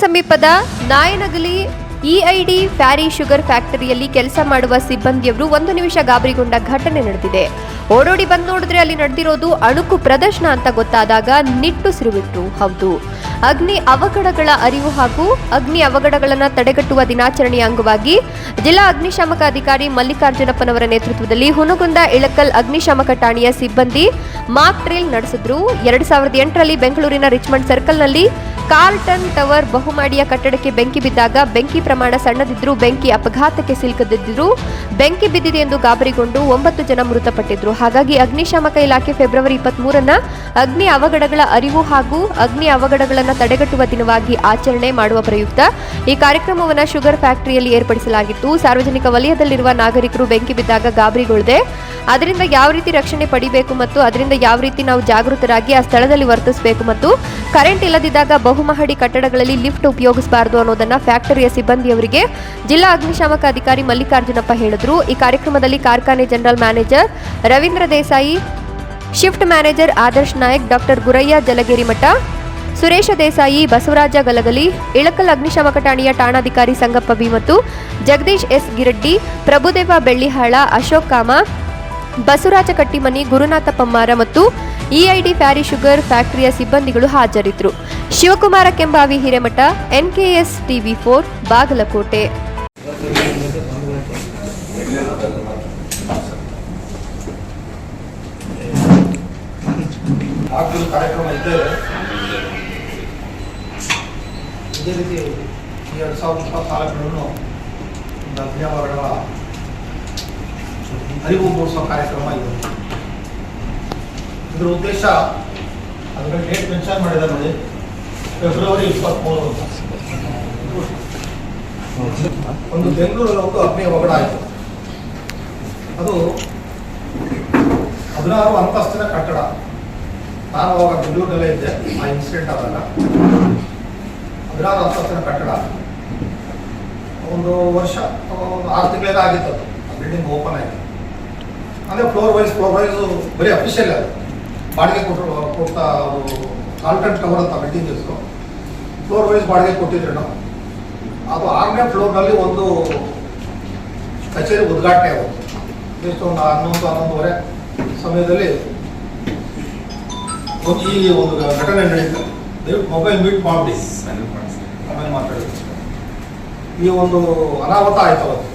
ಸಮೀಪದ Nayanagali EID ಫ್ಯಾರಿ sugar ಫ್ಯಾಕ್ಟರಿಯಲ್ಲಿ ಕೆಲಸ ಮಾಡುವ ಸಿಬ್ಬಂದಿಯವರು ಒಂದು ನಿಮಿಷ ಗಾಬರಿಗೊಂಡ ಘಟನೆ ನಡೆದಿದೆ. ಓಡೋಡಿ ಬಂದು ನೋಡಿದ್ರೆ ಅಲ್ಲಿ ನಡೆದಿರೋದು ಅಣುಕು ಪ್ರದರ್ಶನ ಅಂತ ಗೊತ್ತಾದಾಗ ನಿಟ್ಟುಸಿರುಬಿಟ್ರು ಹೌದು. ಅಗ್ನಿ ಅವಘಡಗಳ ಅರಿವು ಹಾಗೂ ಅಗ್ನಿ ಅವಘಡಗಳನ್ನು ತಡೆಗಟ್ಟುವ ದಿನಾಚರಣೆಯ ಅಂಗವಾಗಿ ಜಿಲ್ಲಾ ಅಗ್ನಿಶಾಮಕ ಅಧಿಕಾರಿ ಮಲ್ಲಿಕಾರ್ಜುನಪ್ಪನವರ ನೇತೃತ್ವದಲ್ಲಿ ಹುನಗುಂದ ಇಳಕಲ್ ಅಗ್ನಿಶಾಮಕ ಠಾಣೆಯ ಸಿಬ್ಬಂದಿ ಮಾಕ್ ಟ್ರೇಲ್ ನಡೆಸಿದ್ರು. ಎರಡ್ ಸಾವಿರದ ಎಂಟರಲ್ಲಿ ಬೆಂಗಳೂರಿನ ರಿಚ್ಮಂಡ್ ಸರ್ಕಲ್ನಲ್ಲಿ ಕಾರ್ಟನ್ ಟವರ್ ಬಹುಮಾಡಿಯ ಕಟ್ಟಡಕ್ಕೆ ಬೆಂಕಿ ಬಿದ್ದಾಗ ಬೆಂಕಿ ಪ್ರಮಾಣ ಸಣ್ಣದಿದ್ದರೂ ಬೆಂಕಿ ಅಪಘಾತಕ್ಕೆ ಸಿಲುಕದಿದ್ದರೂ ಬೆಂಕಿ ಬಿದ್ದಿದೆ ಎಂದು ಗಾಬರಿಗೊಂಡು ಒಂಬತ್ತು ಜನ ಮೃತಪಟ್ಟಿದ್ರು. ಹಾಗಾಗಿ ಅಗ್ನಿಶಾಮಕ ಇಲಾಖೆ ಫೆಬ್ರವರಿ ಇಪ್ಪತ್ಮೂರನ್ನ ಅಗ್ನಿ ಅವಘಡಗಳ ಅರಿವು ಹಾಗೂ ಅಗ್ನಿ ಅವಘಡಗಳನ್ನು ತಡೆಗಟ್ಟುವ ದಿನವಾಗಿ ಆಚರಣೆ ಮಾಡುವ ಪ್ರಯುಕ್ತ ಈ ಕಾರ್ಯಕ್ರಮವನ್ನು ಶುಗರ್ ಫ್ಯಾಕ್ಟರಿಯಲ್ಲಿ ಏರ್ಪಡಿಸಲಾಗಿತ್ತು. ಸಾರ್ವಜನಿಕ ವಲಯದಲ್ಲಿರುವ ನಾಗರಿಕರು ಬೆಂಕಿ ಬಿದ್ದಾಗ ಗಾಬರಿಗೊಳ್ಳದೆ ಅದರಿಂದ ಯಾವ ರೀತಿ ರಕ್ಷಣೆ ಪಡಿಬೇಕು ಮತ್ತು ಅದರಿಂದ ಯಾವ ರೀತಿ ನಾವು ಜಾಗೃತರಾಗಿ ಆ ಸ್ಥಳದಲ್ಲಿ ವರ್ತಿಸಬೇಕು ಮತ್ತು ಕರೆಂಟ್ ಇಲ್ಲದಿದ್ದಾಗ ಬಹುಮಹಡಿ ಕಟ್ಟಡಗಳಲ್ಲಿ ಲಿಫ್ಟ್ ಉಪಯೋಗಿಸಬಾರದು ಅನ್ನೋದನ್ನ ಫ್ಯಾಕ್ಟರಿಯ ಸಿಬ್ಬಂದಿಯವರಿಗೆ ಜಿಲ್ಲಾ ಅಗ್ನಿಶಾಮಕ ಅಧಿಕಾರಿ ಮಲ್ಲಿಕಾರ್ಜುನಪ್ಪ ಹೇಳಿದ್ರು. ಈ ಕಾರ್ಯಕ್ರಮದಲ್ಲಿ ಕಾರ್ಖಾನೆ general manager Ravindra Desai, shift manager Adarsh Nayak, doctor Gurayya Jalageri Math, Suresh Desai, Basavaraj Galagali, Ilkal ಅಗ್ನಿಶಾಮಕ ಠಾಣೆಯ ಠಾಣಾಧಿಕಾರಿ ಸಂಗಪ್ಪ ಬಿ ಮತ್ತು ಜಗದೀಶ್ ಎಸ್ ಗಿರಡ್ಡಿ, ಪ್ರಭುದೇವ ಬೆಳ್ಳಿಹಾಳ, ಅಶೋಕ್ ಕಾಮ, ಬಸವರಾಜ ಕಟ್ಟಿಮನಿ ಗುರುನಾಥ ಪಮ್ಮಾರ ಮತ್ತು ಇಐಡಿ ಫ್ಯಾರಿ ಶುಗರ್ ಫ್ಯಾಕ್ಟರಿಯ ಸಿಬ್ಬಂದಿಗಳು ಹಾಜರಿದ್ದರು Shivakumar Kembavi Hiremath NKS TV four Bagalkot. ಇದೆ. ರೀತಿ ಒಂದು ಅರಿವು ಮೂಡಿಸೋ ಕಾರ್ಯಕ್ರಮ ಇದು. ಇದರ ಉದ್ದೇಶ ಅದರ ಡೇಟ್ ಮೆನ್ಷನ್ ಮಾಡಿದ್ದಾರೆ ನೋಡಿ. ಫೆಬ್ರವರಿ ಇಪ್ಪತ್ತ್ಮೂರು ಅಂತ. ಒಂದು ಬೆಂಗಳೂರಲ್ಲಿ ಒಂದು ಅಗ್ನಿ ಅವಘಡ ಆಯಿತು. ಅದು ಹದಿನಾರು ಅಂತಸ್ತಿನ ಕಟ್ಟಡ. ನಾನು ಅವಾಗ ಬೆಂಗಳೂರಿನಲ್ಲೇ ಇದ್ದೆ. ಆ ಇನ್ಸಿಡೆಂಟ್ ಆದಾಗ. ಹದಿನಾರು ಅಂತಸ್ತಿನ ಕಟ್ಟಡ. ಒಂದು ವರ್ಷ ಒಂದು ಆರು ತಿಂಗಳಿಂದ ಆಗಿತ್ತು ಅದು ಬಿಲ್ಡಿಂಗ್ ಓಪನ್ ಆಯಿತು. ಅಂದರೆ ಫ್ಲೋರ್ ವೈಸ್ ಫ್ಲೋರ್ ವೈಸ್ ಬರೀ ಅಫಿಷಿಯಲ್ ಅದು. ಬಾಡಿಗೆ ಕೊಟ್ಟರು ಕೊಡ್ತಾ ಅವರು ಕಾಲ್ಟನ್ ಟವರ್ ಅಂತ ಬಿಲ್ಡಿಂಗ್ ಹೆಸರು ಫ್ಲೋರ್ ವೈಸ್ ಬಾಡಿಗೆ ಕೊಟ್ಟಿದ್ರು ನಾವು. ಅದು ಆರನೇ ಫ್ಲೋರ್ನಲ್ಲಿ ಒಂದು ಕಚೇರಿ ಉದ್ಘಾಟನೆ ಆಗುತ್ತೆ ಎಷ್ಟು ಒಂದು ಹನ್ನೊಂದು, ಹನ್ನೊಂದುವರೆ ಸಮಯದಲ್ಲಿ ಈ ಒಂದು ಘಟನೆ ನಡೀತು ದಯವಿಟ್ಟು ಮೊಬೈಲ್ ಮೀಟ್ ಮಾಡಿಬಿಡಿ ಆಮೇಲೆ ಮಾತಾಡಿ. ಈ ಒಂದು ಅನಾಹುತ ಆಯ್ತು ಅವತ್ತು.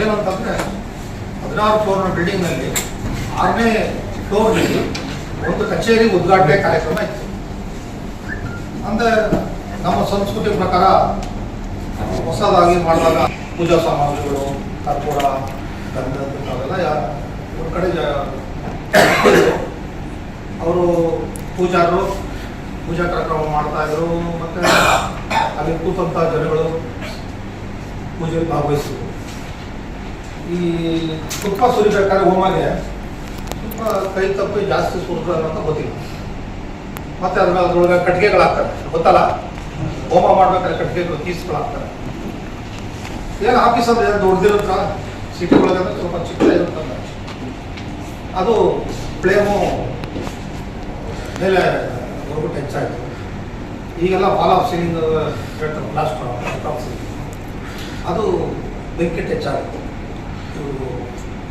ಏನಂತಂದರೆ ಹದಿನಾರು ಫ್ಲೋರ್ನ ಬಿಲ್ಡಿಂಗ್ನಲ್ಲಿ ಆರನೇ ಫ್ಲೋರ್ನಲ್ಲಿ ಒಂದು ಕಚೇರಿ ಉದ್ಘಾಟನೆ ಕಾರ್ಯಕ್ರಮ ಇತ್ತು. ಅಂದ್ರೆ ನಮ್ಮ ಸಂಸ್ಕೃತಿ ಪ್ರಕಾರ ಹೊಸದಾಗಿ ಮಾಡಿದಾಗ ಪೂಜಾ ಸಾಮಗ್ರಿಗಳು, ಕರ್ಪೂರ, ಗಂಧದ್ದು ಅವೆಲ್ಲ ಒಂದು ಕಡೆ ಅವರು ಪೂಜಾರರು, ಪೂಜಾ ಕಾರ್ಯಕ್ರಮ ಮಾಡ್ತಾ ಇದ್ರು, ಮತ್ತೆ ಅಲ್ಲಿ ಕೂತಂತ ಜನಗಳು ಪೂಜೆ ಭಾಗವಹಿಸಿದ್ರು. ಈ ತುಪ್ಪ ಸುರಿಬೇಕಾದ್ರೆ ಹೋಮಾಗೆ ಕೈ ತಪ್ಪಿ ಜಾಸ್ತಿ ಸುಡ್ತಾರೆ ಅಂತ ಗೊತ್ತಿಲ್ಲ. ಮತ್ತೆ ಅದ್ರ ಅದ್ರೊಳಗೆ ಕಟ್ಟಿಗೆಗಳಾಗ್ತಾರೆ ಗೊತ್ತಲ್ಲ? ಹೋಮ ಮಾಡ್ಬೇಕಾದ್ರೆ ಕಟ್ಟಿಗೆಗಳು ಕೀಸ್ಗಳಾಗ್ತವೆ ಏನು ಆಫೀಸ್ ಅಂದ್ರೆ ಏನು ದೊಡ್ಡದಿರುತ್ತ? ಸಿಟಿ ಒಳಗೆ ಸ್ವಲ್ಪ ಚಿಕ್ಕ ಇರುತ್ತಲ್ಲ ಅದು ಫ್ಲೇಮು ಮೇಲೆ ಹೋಗ್ಬಿಟ್ಟು ಹೆಚ್ಚಾಯಿತು. ಈಗೆಲ್ಲ ಫಾಲ್ ಆಫ್ ಸೀಲಿಂಗ್ ಹೇಳ್ತಾರೆ ಬ್ಲಾಸ್ಟ್ ಆಫ್ ಅದು ಬೆಂಕಿ ಹೆಚ್ಚಾಗುತ್ತೆ. ಇವರು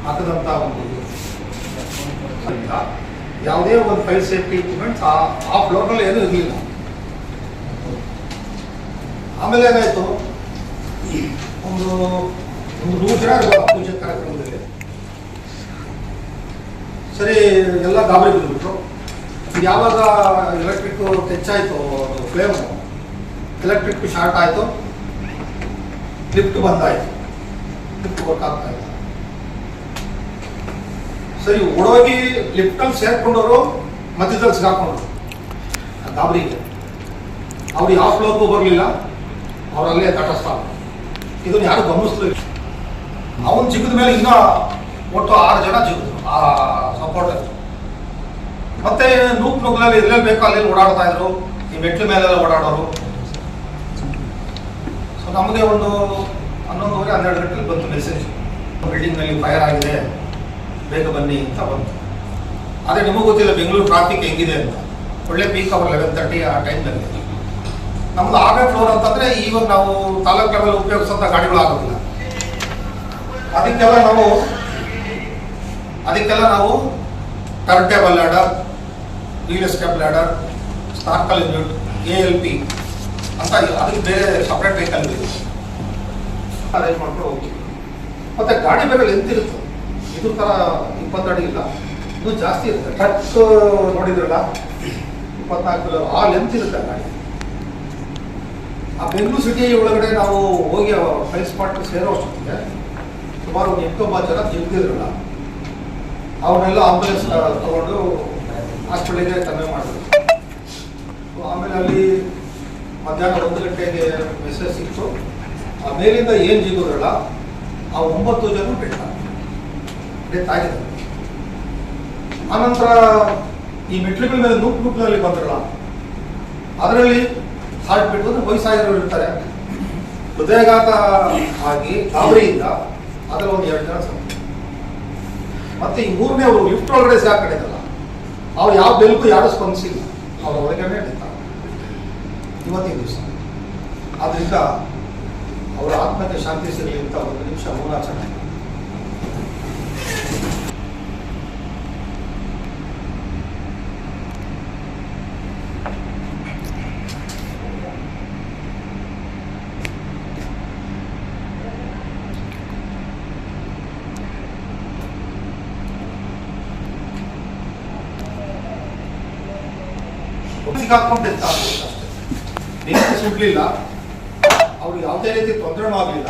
ಹಾಕದಂಥ ಒಂದು ಯಾವುದೇ ಒಂದು ಫೈರ್ ಸೇಫ್ಟಿ ಇಕ್ವಿಪ್ಮೆಂಟ್ಸ್ ಆ ಆ ಫ್ಲೋರ್ನಲ್ಲಿ ಏನೂ ಇರಲಿಲ್ಲ. ಆಮೇಲೆ ಏನಾಯಿತು? ಒಂದು ಒಂದು ನೂರು ಜನ ಪೂಜೆ ಕಾರ್ಯಕ್ರಮದಲ್ಲಿ ಸರಿ, ಎಲ್ಲ ಗಾಬರಿ ಬಂದ್ಬಿಟ್ರು. ಯಾವಾಗ ಎಲೆಕ್ಟ್ರಿಕ್ ಹೆಚ್ಚಾಯಿತು ಫ್ಲೇಮು ಎಲೆಕ್ಟ್ರಿಕ್ ಶಾರ್ಟ್ ಆಯಿತು. ಲಿಫ್ಟ್ ಬಂದಾಯಿತು. ಲಿಫ್ಟ್ ಇಲ್ಲ. ಸರಿ, ಓಡೋಗಿ ಲಿಫ್ಟಲ್ಲಿ ಸೇರ್ಕೊಂಡವರು ಮಧ್ಯದಲ್ಲಿ ಸಿಗಾಕೊಂಡ್ರು. ಗಾಬರಿ ಇದೆ. ಅವ್ರು ಯಾವ ಫ್ಲೋರ್ಗೂ ಬರಲಿಲ್ಲ ಅವರಲ್ಲೇ ತಟಸ್ಥ. ಇದನ್ನು ಯಾರು ಗಮನಿಸ್ಲಿಲ್ಲ ಅವನು ಜಿಗಿದ ಮೇಲೆ ಇನ್ನೂ ಒಟ್ಟು ಆರು ಜನ ಜಿಗಿದ್ರು, ಆ ಸಪೋರ್ಟರ್ ಮತ್ತೆ ನೂಕ್ ನುಗ್ಗಲಲ್ಲಿ ಎಲ್ಲೆಲ್ಲಿ ಬೇಕೋ ಅಲ್ಲಿ ಓಡಾಡ್ತಾ ಇದ್ರು. ಈ ಮೆಟ್ಲು ಮೇಲೆಲ್ಲ ಓಡಾಡೋರು. ಸೊ ನಮಗೆ ಒಂದು ಹನ್ನೊಂದುವರೆ ಹನ್ನೆರಡು ಗಂಟೆಗೆ ಬಂತು ಮೆಸೇಜ್ ಬಿಲ್ಡಿಂಗ್ನಲ್ಲಿ ಫೈರ್ ಆಗಿದೆ. ಬೇಗ ಬನ್ನಿ ಅಂತ ಬಂತು ಆದರೆ ನಿಮಗೂ ಗೊತ್ತಿಲ್ಲ ಬೆಂಗಳೂರು ಟ್ರಾಫಿಕ್ ಹೆಂಗಿದೆ ಅಂತ. ಒಳ್ಳೆ ಪೀಕ್ ಅವರ್ ಲೆವೆನ್ ತರ್ಟಿ ಆ ಟೈಮ್ನಲ್ಲಿ ನಮ್ದು ಆರ್ಮೆ ಫ್ಲೋರ್ ಅಂತಂದರೆ ಈವಾಗ ನಾವು ತಾಲೂಕು ಲೆವೆಲ್ ಉಪಯೋಗಿಸೋಂಥ ಗಾಡಿಗಳಾಗೋದಿಲ್ಲ. ಅದಕ್ಕೆಲ್ಲ ನಾವು ಅದಕ್ಕೆಲ್ಲ ನಾವು turn table ladder wheel escape ladder snorkel unit A L P ಅಂತ ಅದಕ್ಕೆ ಬೇರೆ ಸಪ್ರೇಟ್ ವೆಹಿಕಲ್ ಬೇಕು ಅರೇಂಜ್ ಮಾಡ್ಕೊಂಡು ಹೋಗ್ತೀವಿ. ಮತ್ತು ಗಾಡಿ ಬೇರೆ ಲೆಂತ್ ಇದು ಥರ ಇಪ್ಪತ್ತು ಅಡಿ ಇಲ್ಲ. ಇದು ಜಾಸ್ತಿ ಇರುತ್ತೆ. ಟಚ್ ನೋಡಿದ್ರಲ್ಲ? ಇಪ್ಪತ್ನಾಲ್ಕು ಆ ಲೆಂತ್ ಇರುತ್ತೆ ಗಾಡಿ. ಆ ಬೆಂಗಳೂರು ಸಿಟಿ ಒಳಗಡೆ ನಾವು ಹೋಗಿ ಫೈಲ್ ಸ್ಪಾಟ್ ಸೇರೋ ಅಷ್ಟೊತ್ತಿಗೆ ಸುಮಾರು ಒಂದು ಎಂಟೊಂಬತ್ತು ಜನ ಜಿಗ್ದಿದ್ರಲ್ಲ ಅವ್ರನ್ನೆಲ್ಲ ಆಂಬುಲೆನ್ಸ್ ತಗೊಂಡು ಹಾಸ್ಪಿಟಲ್ಗೆ ಕಮ್ಮಿ ಮಾಡಿದ್ರು. ಸೊ ಆಮೇಲೆ ಅಲ್ಲಿ ಮಧ್ಯಾಹ್ನ ಒಂದು ಗಂಟೆಗೆ ಮೆಸೇಜ್ ಸಿಕ್ತು. ಆ ಮೇಲಿಂದ ಏನು ಜಿಗೋದ್ರಲ್ಲ ಆ ಒಂಬತ್ತು ಜನ ಡೆತ್ ಡೆತ್ ಆಗಿದೆ ಆನಂತರ ಈ ಮೆಟ್ಲುಗಳ ಮೇಲೆ ನೂಕ್ ನೂಕ್ನಲ್ಲಿ ಬಂದ್ರಲ್ಲ, ಅದರಲ್ಲಿ ಹಾರ್ಟ್ ಬಿಟ್ಟು ಅಂದ್ರೆ ವಯಸ್ಸಾಗಿರೋರು ಇರ್ತಾರೆ. ಹೃದಯಾಘಾತ ಆಗಿ ಗಾಬರಿಯಿಂದ ಅದರಲ್ಲಿ ಒಂದು ಎರಡು ಜನ ಮತ್ತೆ ಈ ಮೂರನೇ ಅವರು ಲಿಫ್ಟ್ ಒಳಗಡೆ ಸಿಗಾಕೊಂಡಿದ್ದಲ್ಲ ಅವ್ರು ಯಾವ ಬೆಲ್ಕು ಯಾರು ಸ್ಪಂದಿಸಿಲ್ಲ. ಅವ್ರ ಒಳಗಡೆ ಇರ್ತಾರೆ ಇವತ್ತಿನ ದಿವಸ. ಆದ್ರಿಂದ ಅವರ ಆತ್ಮಕ್ಕೆ ಶಾಂತಿ ಸಿಗಲಿ ಅಂತ ಒಂದು ನಿಮಿಷ ಮೌನಾಚರಣೆ ಸಿಗಾಕೊಂಡು ಡೆತ್ ಆಗ್ಬೋದು ಅಷ್ಟೇ. ಬೆಂಕಿ ಸುಡ್ಲಿಲ್ಲ ಅವ್ರಿಗೆ ಯಾವುದೇ ರೀತಿ ತೊಂದರೆನೂ ಆಗಲಿಲ್ಲ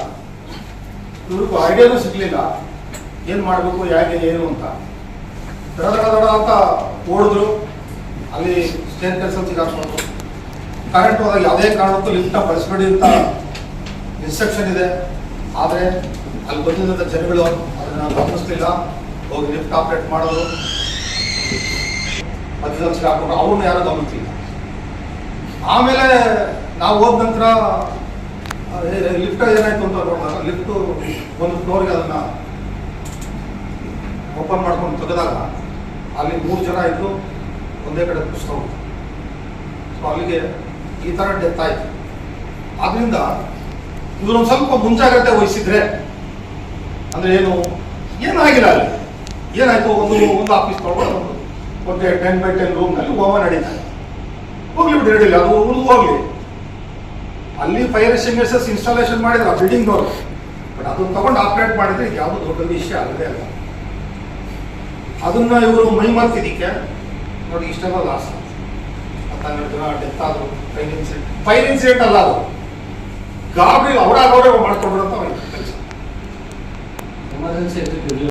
ಇವ್ರಿಗೂ ಐಡಿಯಾನೂ ಸಿಗ್ಲಿಲ್ಲ. ಏನು ಮಾಡಬೇಕು ಯಾಕೆ ಏನು ಅಂತ. ದಡ ದಡ ಅಂತ ಓಡಿದ್ರು. ಅಲ್ಲಿ ಸ್ಟೇನ್ ಕೆಲಸ ಸಿಗಾಕೊಂಡು ಕರೆಂಟ್ ಹೋದಾಗ ಯಾವುದೇ ಕಾರಣಕ್ಕೂ ಲಿಫ್ಟ್ನ ಬಳಸಬೇಡಿ ಅಂತ ಇನ್ಸ್ಟ್ರಕ್ಷನ್ ಇದೆ. ಆದರೆ ಅಲ್ಲಿ ಬಂದಿದ್ದಂಥ ಜನಗಳು ಅದನ್ನು ಗಮನಿಸ್ಲಿಲ್ಲ. ಹೋಗಿ ಲಿಫ್ಟ್ ಆಪರೇಟ್ ಮಾಡೋದು. ಮಧ್ಯದಲ್ಲಿ ಸಿಗಾಕೊಂಡು ಅವ್ರನ್ನ ಯಾರೂ ಗಮನಿಸಿಲ್ಲ ಆಮೇಲೆ ನಾವು ಹೋದ ನಂತರ ಲಿಫ್ಟ್ ಏನಾಯ್ತು ಅಂತ ನೋಡಿದಾಗ ಲಿಫ್ಟು ಒಂದು ಫ್ಲೋರ್ಗೆ ಅದನ್ನ ಓಪನ್ ಮಾಡ್ಕೊಂಡು ತೆಗೆದಾಗ ಅಲ್ಲಿ ಮೂರು ಜನ ಇದ್ದು ಒಂದೇ ಕಡೆ ಪುಸ್ತಕ ಸೊ ಅಲ್ಲಿಗೆ ಈ ಥರ ಡೆತ್ ಆಯ್ತು. ಆದ್ರಿಂದ ಇವ್ರೊಂದು ಸ್ವಲ್ಪ ಮುಂಜಾಗ್ರತೆ ವಹಿಸಿದ್ರೆ ಅಂದ್ರೆ ಏನು? ಏನಾಗಿಲ್ಲ ಅಲ್ಲಿ. ಏನಾಯ್ತು? ಒಂದು ಒಂದು ಆಫೀಸ್ ತೊಗೊಂಡು ಒಂದು ಒಂದು ಟೆನ್ ಬೈ ಟೆನ್ ರೂಮ್ನಲ್ಲಿ ಹೋಮ ನಡೀತಾರೆ ಹೋಗ್ಲಿ ಬಿಡಿ ಹೇಳಿಲ್ಲ ಅದು ಉಳಿದು ಹೋಗ್ಲಿ. ಅಲ್ಲಿ ಫೈರ್ ಎಕ್ಸ್ಟಿಂಗ್ವಿಷರ್ಸ್ ಇನ್ಸ್ಟಾಲೇಷನ್ ಮಾಡಿದ್ರು, ಆ ಬಿಲ್ಡಿಂಗ್ನವರು ಬಟ್ ಅದನ್ನ ತಗೊಂಡು ಆಪರೇಟ್ ಮಾಡಿದ್ರೆ ಯಾವುದು ದೊಡ್ಡ ವಿಷಯ ಅಲ್ಲದೆ ಅಲ್ಲ. ಅದನ್ನ ಇವರು ಮೈ ಮರ್ತಿದ್ದಕ್ಕೆ ನೋಡಿ, ಇಷ್ಟೆಲ್ಲ ಲಾಸ್ ಹತ್ತೆರಡು ಜನ ಡೆತ್ ಆದ್ರು ಫೈರ್ ಇನ್ಸಿಡೆಂಟ್ ಫೈರ್ ಇನ್ಸಿಡೆಂಟ್ ಅಲ್ಲ ಅದು. ಗಾಬರಿ ಅವರಾಗವ್ರೆ ಮಾಡ್ಕೊಂಡ್ರು ಅಂತ ಕೆಲಸ. ಎಮರ್ಜೆನ್ಸಿ